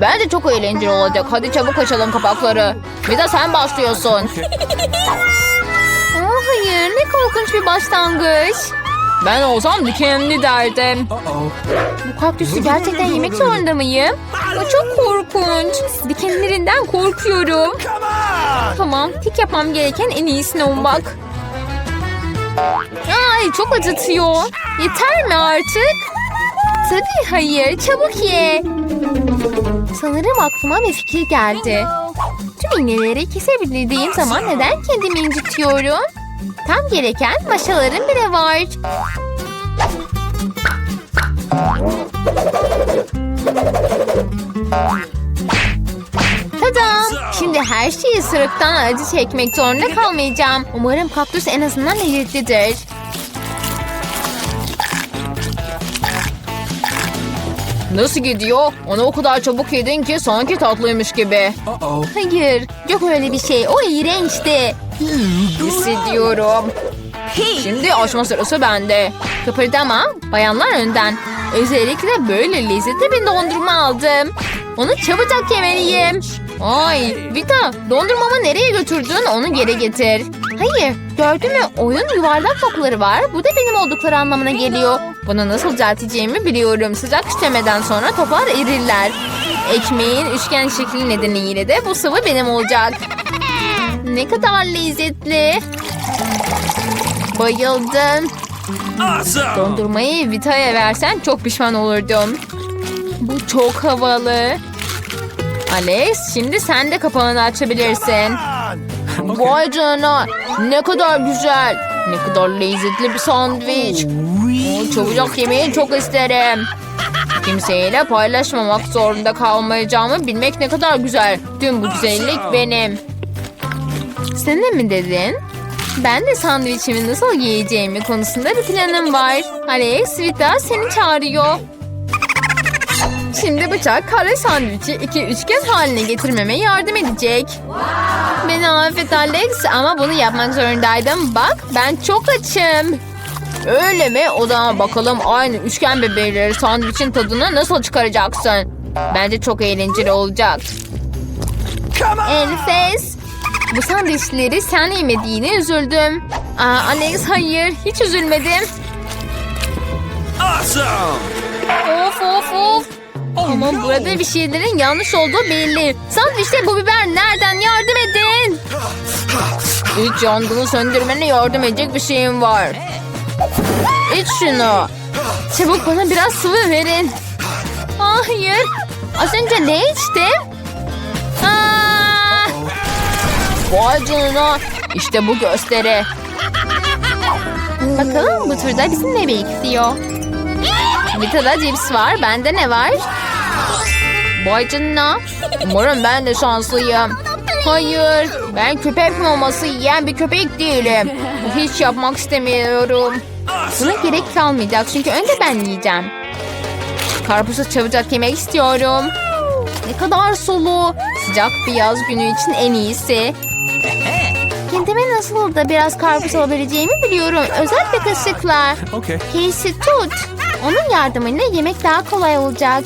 Bence çok eğlenceli olacak. Hadi çabuk açalım kapakları. Bir de sen başlıyorsun. Aa, hayır ne korkunç bir başlangıç. Ben olsam dikenli derdim. Bu kaktüsü gerçekten yemek zorunda mıyım? Bu çok korkunç. Dikenlerinden korkuyorum. Tamam, tek yapmam gereken en iyisini olmak. Ay çok acıtıyor. Yeter mi artık? Tabii hayır, çabuk ye. Sanırım aklıma bir fikir geldi. Tüm iğneleri kesebildiğim zaman neden kendimi incitiyorum? Tam gereken maşalarım bile var. Tadam! Şimdi her şeyi sırıktan acı çekmek zorunda kalmayacağım. Umarım kaktüs en azından lezzetlidir. Nasıl gidiyor? Onu o kadar çabuk yedin ki sanki tatlıymış gibi. Hayır, yok öyle bir şey. O iğrençti. Hissediyorum. Şimdi açma sırası bende. Kıpırdama, bayanlar önden. Özellikle böyle lezzetli bir dondurma aldım. Onu çabucak yemeliyim. Ay Vita dondurmamı nereye götürdün onu geri getir. Hayır gördün mü oyun yuvarlak topları var. Bu da benim oldukları anlamına geliyor. Bunu nasıl düzelteceğimi biliyorum. Sıcak işlemeden sonra toplar erirler. Ekmeğin üçgen şekli nedeniyle de bu sıvı benim olacak. Ne kadar lezzetli. Bayıldım. Awesome! Dondurmayı Vita'ya versen çok pişman olurdum. Bu çok havalı. Alex şimdi sen de kapağını açabilirsin. Vay canına ne kadar güzel. Ne kadar lezzetli bir sandviç. Oo, Çabucak yemeyi çok isterim. Kimseyle paylaşmamak zorunda kalmayacağımı bilmek ne kadar güzel. Tüm bu güzellik benim. Sen de mi dedin? Ben de sandviçimi nasıl yiyeceğimi konusunda bir planım var. Alex, Vita seni çağırıyor. Şimdi bıçak kare sandviçi iki üçgen haline getirmeme yardım edecek. Beni affet Alex ama bunu yapmak zorundaydım. Bak ben çok açım. Öyle mi? O zaman bakalım aynı üçgen bebeğleri sandviçin tadını nasıl çıkaracaksın? Bence çok eğlenceli olacak. Enfes. Bu sandviçleri sen yemediğine üzüldüm. Aa, Alex hayır hiç üzülmedim. Awesome! Of of of. Ama burada bir şeylerin yanlış olduğu belli. Sandviçte bu biber nereden yardım edin. İç yangını söndürmene yardım edecek bir şeyim var. İç şunu. Çabuk bana biraz sıvı verin. Hayır. Az önce ne içtim? Aa! Vay canına. İşte bu gösteri. Bakalım bu turda bizim ne bekliyor? Vita'da cips var. Bende ne var? Vay canına. Umarım ben de şanslıyım. Hayır. Ben köpek maması yiyen bir köpek değilim. Hiç yapmak istemiyorum. Buna gerek kalmayacak çünkü önce ben yiyeceğim. Karpuzu çabucak yemek istiyorum. Ne kadar sulu. Sıcak bir yaz günü için en iyisi. Kendime nasıl da biraz karpuz alabileceğimi biliyorum. Özel bir kaşıkla. Okay. Casey tut. Onun yardımıyla yemek daha kolay olacak.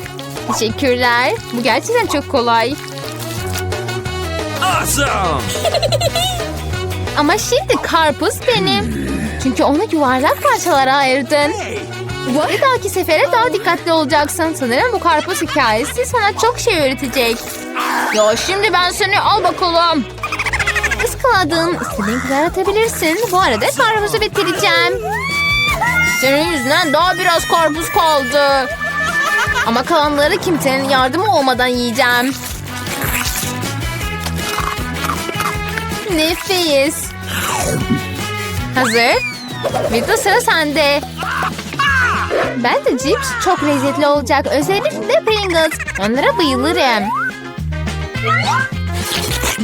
Teşekkürler. Bu gerçekten çok kolay. Awesome! Ama şimdi karpuz benim. Çünkü onu yuvarlak parçalara ayırdın. Bir dahaki sefere daha dikkatli olacaksın. Sanırım bu karpuz hikayesi sana çok şey öğretecek. Ya şimdi ben seni al bakalım. Iskaladın. İstediğin kadar atabilirsin. Bu arada karpuzu bitireceğim. Senin yüzünden daha biraz karpuz kaldı. Ama kalanları kimsenin yardımı olmadan yiyeceğim. Nefis. Hazır. Vita sıra sende. Ben de cips çok lezzetli olacak. Özellikle Pringles. Onlara bayılırım.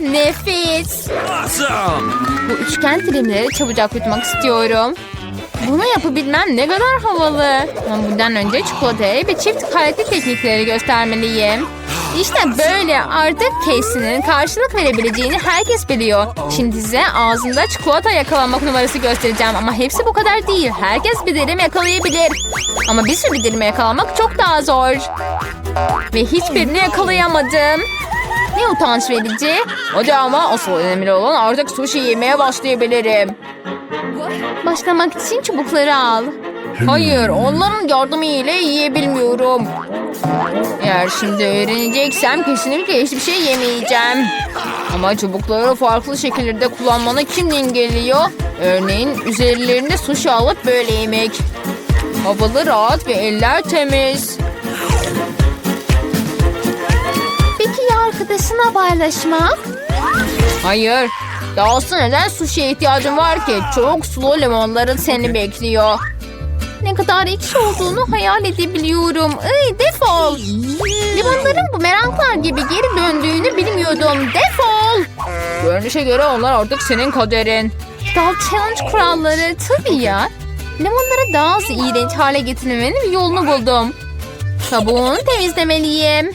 Nefis. Awesome. Bu üçgen dilimleri çabucak yutmak istiyorum. Bunu yapabilmem ne kadar havalı. Ama bundan önce çikolataya ve çift karakter teknikleri göstermeliyim. İşte böyle artık Casey'nin karşılık verebileceğini herkes biliyor. Şimdi size ağzında çikolata yakalamak numarası göstereceğim. Ama hepsi bu kadar değil. Herkes bir dilim yakalayabilir. Ama bir sürü dilimi yakalamak çok daha zor. Ve hiçbirini yakalayamadım. Ne utanç verici. Hadi ama asıl önemli olan artık sushi yemeye başlayabilirim. Başlamak için çubukları al. Hayır, onların yardımı ile yiyebilmiyorum. Eğer şimdi öğreneceksem kesinlikle hiçbir şey yemeyeceğim. Ama çubukları farklı şekillerde kullanmanı kim engelliyor? Örneğin üzerlerinde sushi alıp böyle yemek. Havalı rahat ve eller temiz. Ya arkadaşına paylaşmak? Hayır. Dahası neden sushi'ye ihtiyacım var ki? Çok sulu limonların seni bekliyor. Ne kadar ekşi olduğunu hayal edebiliyorum. Ay defol. Limonların bu meraklar gibi geri döndüğünü bilmiyordum. Defol. Görünüşe göre onlar artık senin kaderin. Dal challenge kuralları tabii ya. Limonları daha az iğrenç hale getirmenin bir yolunu buldum. Kabuğunu temizlemeliyim.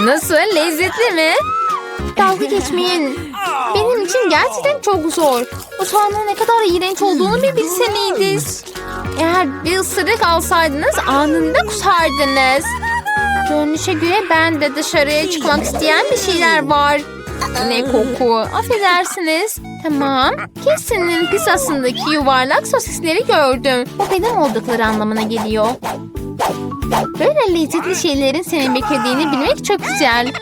Nasıl? Lezzetli mi? Dalga geçmeyin. Benim için gerçekten çok zor. Bu soğanın ne kadar iğrenç olduğunu bir bilseniydiniz. Eğer bir ısırık alsaydınız anında kusardınız. Görünüşe göre ben de dışarıya çıkmak isteyen bir şeyler var. Ne koku. Affedersiniz. Tamam. Kesin'in pizzasındaki yuvarlak sosisleri gördüm. Bu benim oldukları anlamına geliyor. Böyle lezzetli şeylerin seni beklediğini bilmek çok güzel.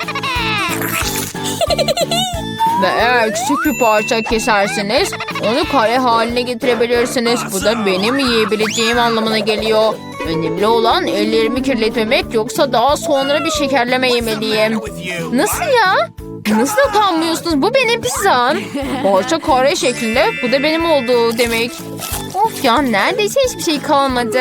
Ve eğer küçük bir parça keserseniz onu kare haline getirebilirsiniz. Bu da benim yiyebileceğim anlamına geliyor. Önemli olan ellerimi kirletmemek yoksa daha sonra bir şekerleme yemeliyim. Nasıl ya? Nasıl utanmıyorsunuz? Bu benim pizzam. Parça kare şeklinde. Bu da benim olduğu demek. Of ya neredeyse hiçbir şey kalmadı.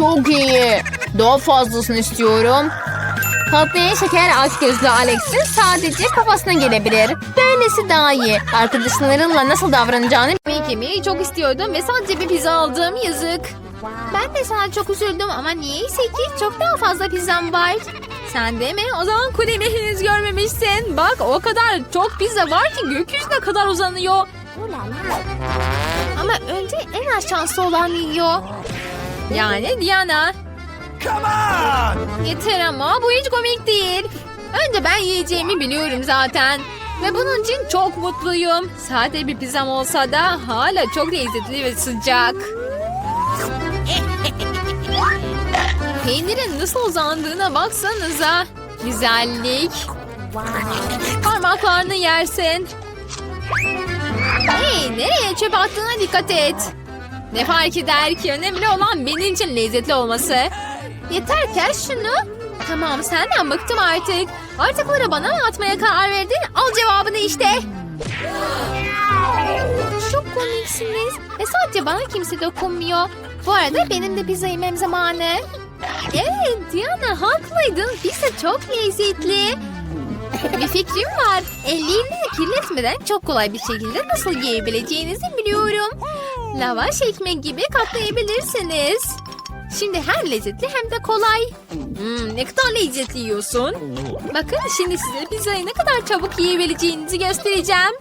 Çok iyi. Daha fazlasını istiyorum. Tatlıya şeker aç gözlü Alex'in sadece kafasına gelebilir. Böylesi daha iyi. Arkadaşlarınla nasıl davranacağını Yemek yemeyi çok istiyordum ve sadece bir pizza aldım yazık. Ben de sana çok üzüldüm ama niyeyse ki çok daha fazla pizzam var. Sen de mi? O zaman kulemi henüz görmemişsin. Bak o kadar çok pizza var ki gökyüzüne kadar uzanıyor. Ama önce en az şanslı olan yiyor. Yani Diana. Come on. Yeter ama bu hiç komik değil. Önce ben yiyeceğimi biliyorum zaten. Ve bunun için çok mutluyum. Sade bir pizzam olsa da hala çok lezzetli ve sıcak. Peynirin nasıl uzandığına baksanıza. Güzellik. Parmaklarını yersin. Hey nereye çöp attığına dikkat et. Ne fark eder ki önemli olan benim için lezzetli olması. Yeter ki şunu. Tamam senden bıktım artık. Artıkları bana mı atmaya karar verdin? Al cevabını işte. Çok komiksiniz. Ve sadece bana kimse dokunmuyor. Bu arada benim de pizza yemem zamanı. Evet Diana haklıydın. Pizza çok lezzetli. Bir fikrim var. Ellerini kirletmeden çok kolay bir şekilde nasıl yiyebileceğinizi biliyorum. Lavaş ekmek gibi katlayabilirsiniz. Şimdi hem lezzetli hem de kolay. Hmm, ne kadar lezzetli yiyorsun. Bakın şimdi size pizzayı ne kadar çabuk yiyebileceğinizi göstereceğim.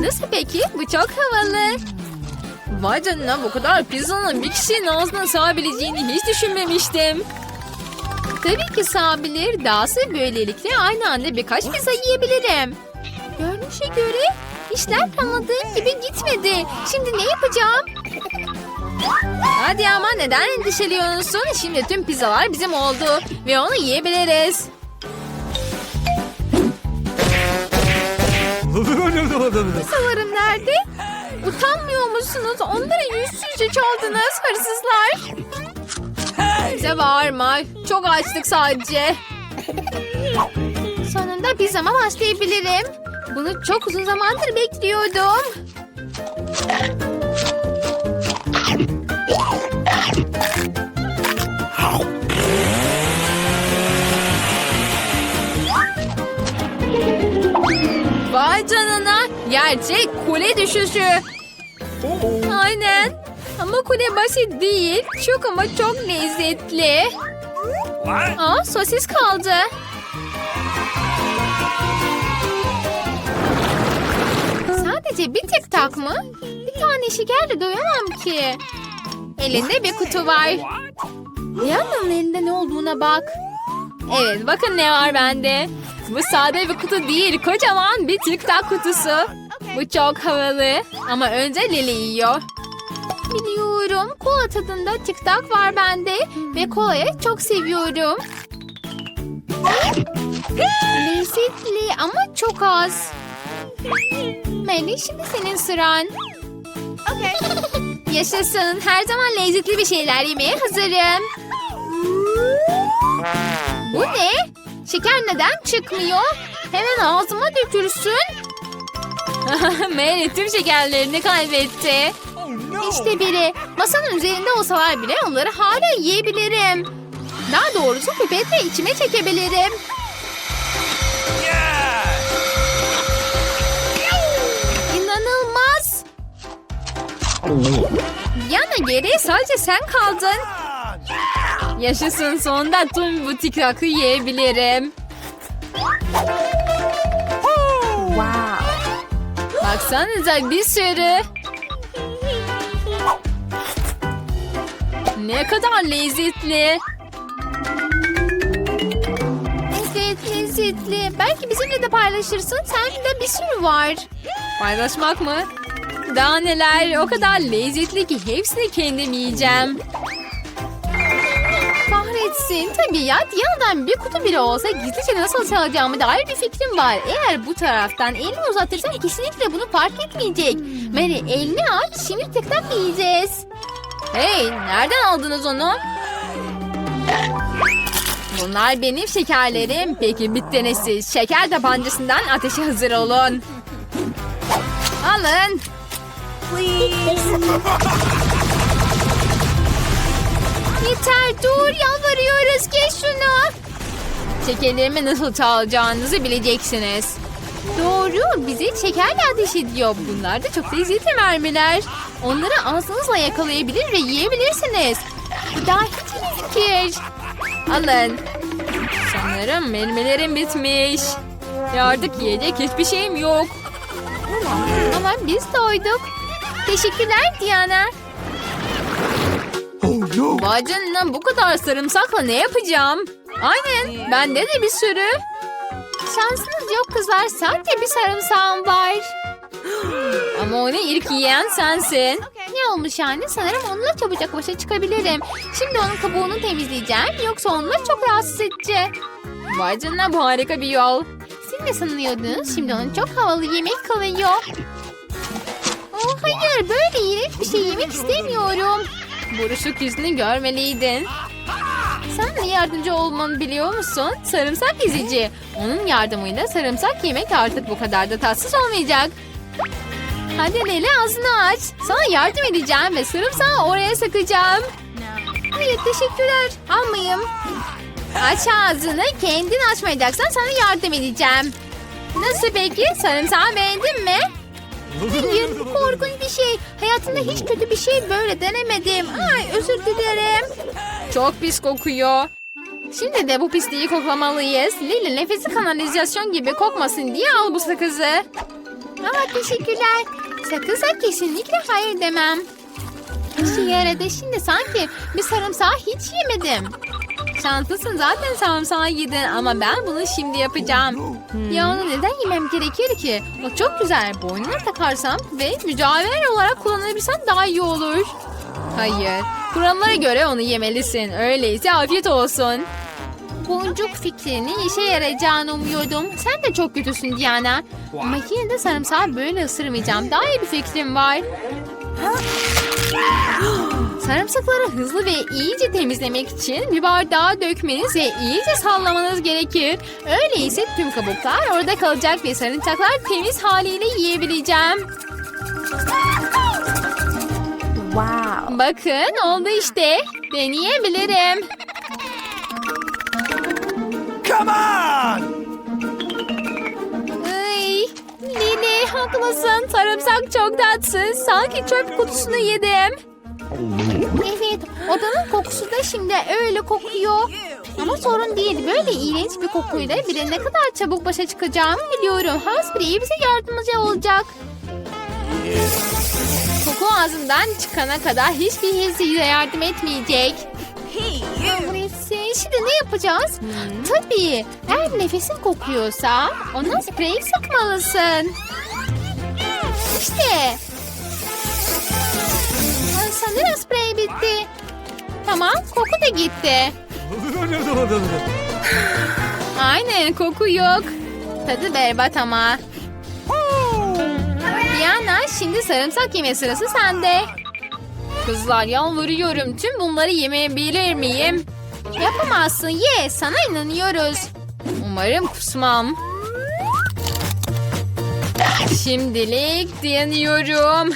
Nasıl peki? Bu çok havalı. Vay canına bu kadar pizzanın bir kişinin ağzına sığabileceğini hiç düşünmemiştim. Tabii ki sığabilir. Dahası böylelikle aynı anda birkaç pizza yiyebilirim. Görünüşe göre işler planladığım gibi gitmedi. Şimdi ne yapacağım? Hadi ama neden endişeliyorsun? Şimdi tüm pizzalar bizim oldu ve onu yiyebiliriz. Pizzalarım nerede? Utanmıyor musunuz? Onları yüzsüzce çaldınız hırsızlar. Bize bağırma. Çok açtık sadece. Sonunda pizzama başlayabilirim. Bunu çok uzun zamandır bekliyordum. Vay canına. Gerçek kule düşüşü. Aynen. Ama kule basit değil. Çok ama çok lezzetli. Aa sosis kaldı. Sadece bir tek tak mı? Bir tane şekerle doyamam ki. Elinde bir kutu var. Diana'nın elinde ne olduğuna bak. Evet bakın ne var bende. Bu sade bir kutu değil kocaman bir tic tac kutusu. Bu çok havalı ama önce Lili yiyor. Biliyorum kola tadında tic tac var bende ve kolayı çok seviyorum. Lezzetli ama çok az. Melih şimdi senin sıran. Yaşasın. Her zaman lezzetli bir şeyler yemeye hazırım. Bu ne? Şeker neden çıkmıyor? Hemen ağzıma dökülsün. Mary tüm şekerlerini kaybetti. İşte biri. Masanın üzerinde olsalar bile onları hala yiyebilirim. Daha doğrusu pipetle içime çekebilirim. İnanılmaz. Yana geri sadece sen kaldın. Yaşasın sonunda tüm bu tikrakı yiyebilirim. Baksanıza bir sürü. Ne kadar lezzetli. Evet lezzetli. Belki bizimle de paylaşırsın. Sende bir sürü var. Paylaşmak mı? Daha neler o kadar lezzetli ki hepsini kendim yiyeceğim. kahretsin. Tabii ya Diana'dan bir kutu bile olsa gizlice nasıl çalacağımı dair bir fikrim var. Eğer bu taraftan elini uzatırsam kesinlikle bunu fark etmeyecek. Mary elini aç şimdi tak yiyeceğiz. Hey nereden aldınız onu? Bunlar benim şekerlerim. Peki bittiniz siz. Şeker tabancasından ateşe hazır olun. Alın. Yeter dur yalvarıyoruz geç şunu. Şekerlerimi nasıl çalacağınızı bileceksiniz. Doğru bizi şekerle ateş ediyor. Bunlar da çok lezzetli mermiler. Onları ağzınızla yakalayabilir ve yiyebilirsiniz. Bu daha hiç iyi fikir. Alın. Sanırım mermilerim bitmiş. Ve artık yiyecek hiçbir şeyim yok. Ama biz doyduk. Teşekkürler Diana. Oh no! Canına bu kadar sarımsakla ne yapacağım? Aynen bende de bir sürü. Şansınız yok kızlar sadece bir sarımsağım var. Ama onu ilk yiyen sensin. Ne olmuş yani sanırım onunla çabucak başa çıkabilirim. Şimdi onun kabuğunu temizleyeceğim yoksa onunla çok rahatsız edecek. Vay canına bu harika bir yol. Siz ne sanıyordunuz? Şimdi onun çok havalı yemek kalıyor. Oh hayır böyle iğrenç bir şey yemek istemiyorum. Buruşuk yüzünü görmeliydin. Sen ne yardımcı olmanı biliyor musun? Sarımsak ezici. Onun yardımıyla sarımsak yemek artık bu kadar da tatsız olmayacak. Hadi Lele ağzını aç. Sana yardım edeceğim ve sarımsağı oraya sıkacağım. Hayır teşekkürler. Almayayım. Aç ağzını. Kendin açmayacaksan sana yardım edeceğim. Nasıl peki? Sarımsağı beğendin mi? Hayır, korkunç bir şey. Hayatımda hiç kötü bir şey böyle denemedim. Ay, özür dilerim. Çok pis kokuyor. Şimdi de bu pisliği koklamalıyız. Lili nefesi kanalizasyon gibi kokmasın diye al bu sakızı. Aa, teşekkürler. Sakıza kesinlikle hayır demem. İşe yaradı. Şimdi sanki bir sarımsağı hiç yemedim. Şanslısın zaten sarımsağı yedin ama ben bunu şimdi yapacağım. Ya onu neden yemem gerekir ki? O çok güzel. Boynuna takarsam ve mücadele olarak kullanabilsem daha iyi olur. Hayır. Kurallara göre onu yemelisin. Öyleyse afiyet olsun. Boncuk fikrinin işe yarayacağını umuyordum. Sen de çok kötüsün Diana. Ama yine de sarımsağı böyle ısırmayacağım. Daha iyi bir fikrim var. Sarımsakları hızlı ve iyice temizlemek için bir bardağa dökmeniz ve iyice sallamanız gerekir. Öyleyse tüm kabuklar orada kalacak ve sarımsaklar temiz haliyle yiyebileceğim. Wow. Bakın oldu işte. Deneyebilirim. Come on! Ay, Lili haklısın. Sarımsak çok tatsız. Sanki çöp kutusunu yedim. Evet, odanın kokusu da şimdi öyle kokuyor. Ama sorun değil. Böyle iğrenç bir kokuyla bile ne kadar çabuk başa çıkacağımı biliyorum. Haspray bize yardımcı olacak. Koku ağzından çıkana kadar hiçbir his yardım etmeyecek. Şimdi ne yapacağız? Tabii. Eğer nefesin kokuyorsa ona sprey sıkmalısın. İşte. Sanırım sprey bitti. Tamam koku da gitti. Aynen koku yok. Tadı berbat ama. Diana şimdi sarımsak yeme sırası sende. Kızlar yalvarıyorum tüm bunları yemeyebilir miyim? Yapamazsın ye sana inanıyoruz. Umarım kusmam. Şimdilik dayanıyorum.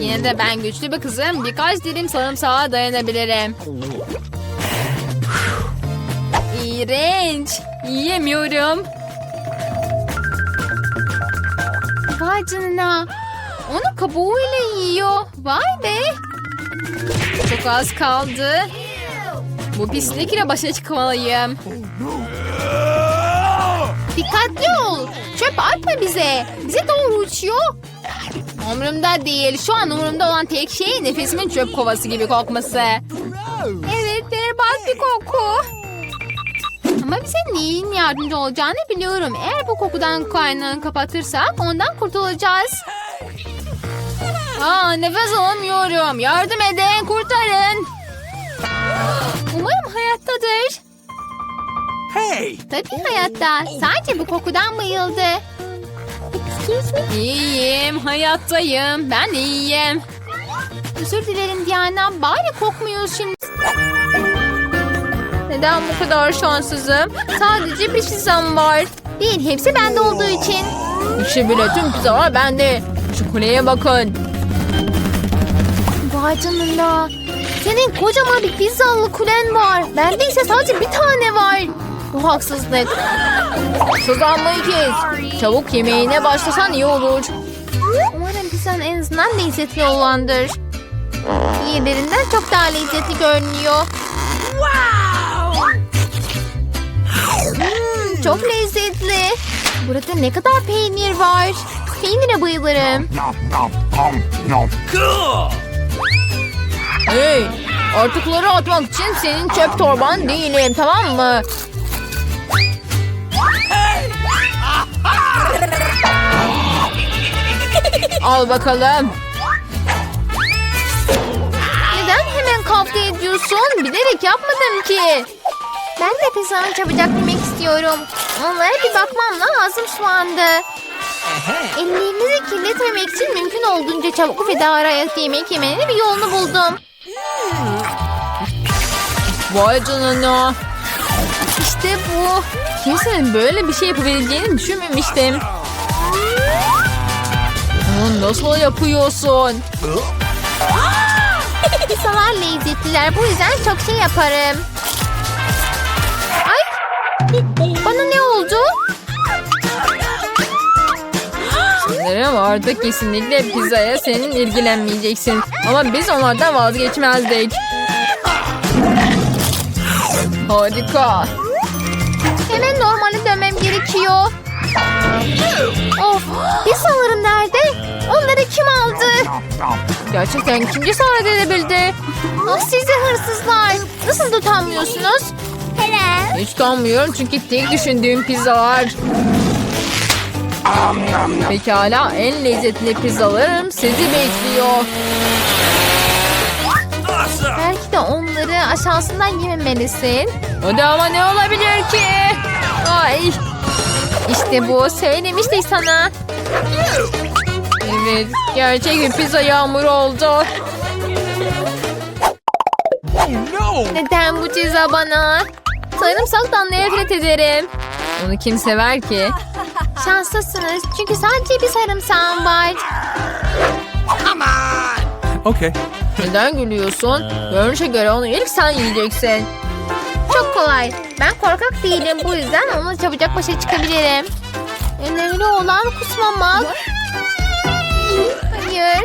Yine de ben güçlü bir kızım. Birkaç dilim sarımsağa dayanabilirim. İğrenç. Yiyemiyorum. Vay canına. Onu kabuğuyla yiyor. Vay be. Çok az kaldı. Bu pislikle başa çıkmalıyım. Dikkatli ol. Çöp atma bize. Bize doğru uçuyor. Umurumda değil. Şu an umurumda olan tek şey nefesimin çöp kovası gibi kokması. Evet berbat bir koku. Ama bize neyin yardımcı olacağını biliyorum. Eğer bu kokudan kaynağını kapatırsak ondan kurtulacağız. Aa, nefes alamıyorum. Yardım edin, kurtarın. Umarım hayattadır. Hey! Tabii hayatta. Sadece bu kokudan bayıldı. İyiyim, hayattayım. Ben iyiyim. Özür dilerim Diana. Bari kokmuyoruz şimdi. Neden bu kadar şanssızım? Sadece bir pizzam var. Değil, hepsi bende olduğu için. İşte bile tüm pizzalar bende. Şu kuleye bakın. Vay canına. Senin kocaman bir pizzalı kulen var. Bende ise sadece bir tane var. Bu haksızlık. Sızlanmayı kes. Çabuk yemeğine başlasan iyi olur. Umarım pizzan en azından lezzetli olandır. Diğerlerinden çok daha lezzetli görünüyor. Hmm, çok lezzetli. Burada ne kadar peynir var. Peynire bayılırım. Hey, artıkları atmak için senin çöp torban değilim tamam mı? Al bakalım. Neden hemen kavga ediyorsun? Bilerek yapmadım ki. Ben de pizzanı çabucak yemek istiyorum. Onlara bir bakmam lazım şu anda. Ellerinizi kirletmemek için mümkün olduğunca çabuk ve daha rahat yemek yemenin bir yolunu buldum. Vay canına. İşte bu. Kimsenin böyle bir şey yapabileceğini düşünmemiştim. Bunu nasıl yapıyorsun? Pizzalar lezzetliler. Bu yüzden çok şey yaparım. Ay! Artık kesinlikle pizzaya senin ilgilenmeyeceksin. Ama biz onlardan vazgeçmezdik. Harika. Hemen normale dönmem gerekiyor. Of! Pizzalarım nerede? Onları kim aldı? Gerçekten kim cesaret edebildi? Ah sizi hırsızlar. Nasıl tutamıyorsunuz? Hele. Hiç kalmıyorum çünkü tek düşündüğüm pizzalar. Pekala en lezzetli pizzalarım sizi bekliyor. Belki de onları aşağısından yememelisin. Hadi ama ne olabilir ki? Ay. İşte bu. Söylemiştik sana. Evet gerçek bir pizza yağmuru oldu. No! Neden bu ceza bana? Sarımsaktan nefret ederim. Onu kim sever ki? Şanslısınız çünkü sadece bir sarımsağım var. Come on! Okay. Neden gülüyorsun? Görünüşe göre onu ilk sen yiyeceksin. Çok kolay. Ben korkak değilim bu yüzden onunla çabucak başa çıkabilirim. Önemli olan kusmamak. Hayır.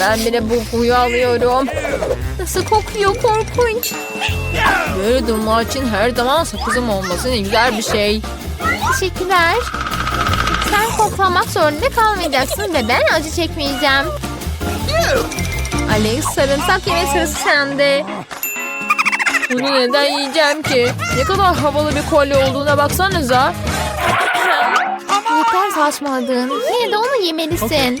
Ben bile bu kokuyu alıyorum. Nasıl kokuyor korkunç. Böyle durumlar için her zaman sakızım olması ne güzel bir şey. Teşekkürler. Sen koklamak zorunda kalmayacaksın ve ben acı çekmeyeceğim. Alex sarımsak yeme sırası sende. Bunu neden yiyeceğim ki? Ne kadar havalı bir kolye olduğuna baksanıza. Yeter saçmaladın. Yine de onu yemelisin.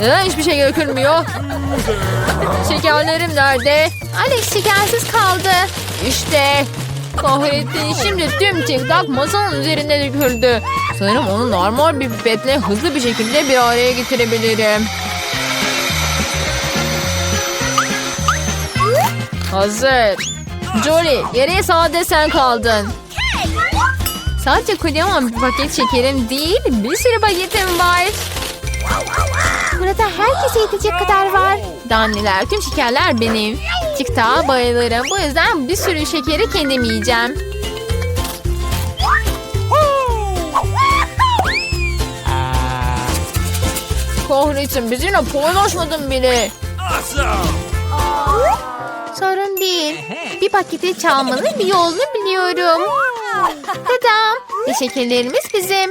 Neden hiçbir şey dökülmüyor? Şekerlerim nerede? Alex şekersiz kaldı. İşte. Kahretsin şimdi tüm TikTok masanın üzerinde döküldü. Sanırım onu normal bir pipetle hızlı bir şekilde bir araya getirebilirim. Hazır. Jolie geriye sade sen kaldın. Sadece kocaman bir paket şekerim değil bir sürü paketim var. Burada herkese yetecek kadar var. Danneler, tüm şekerler benim. TikTok'a bayılırım. Bu yüzden bir sürü şekeri kendim yiyeceğim. Kahretsin bizimle paylaşmadın bile. Sorun değil. Bir paketi çalmanın bir yolunu biliyorum. Tadam. Ve şekerlerimiz bizim.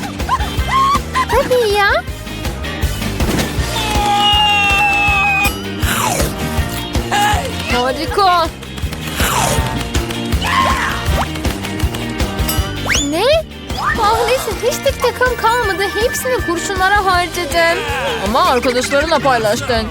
Tabii ya. Harika. Ne? Kahretsin hiç tek takım kalmadı. Hepsini kurşunlara harcadım. Ama arkadaşlarınla paylaştın.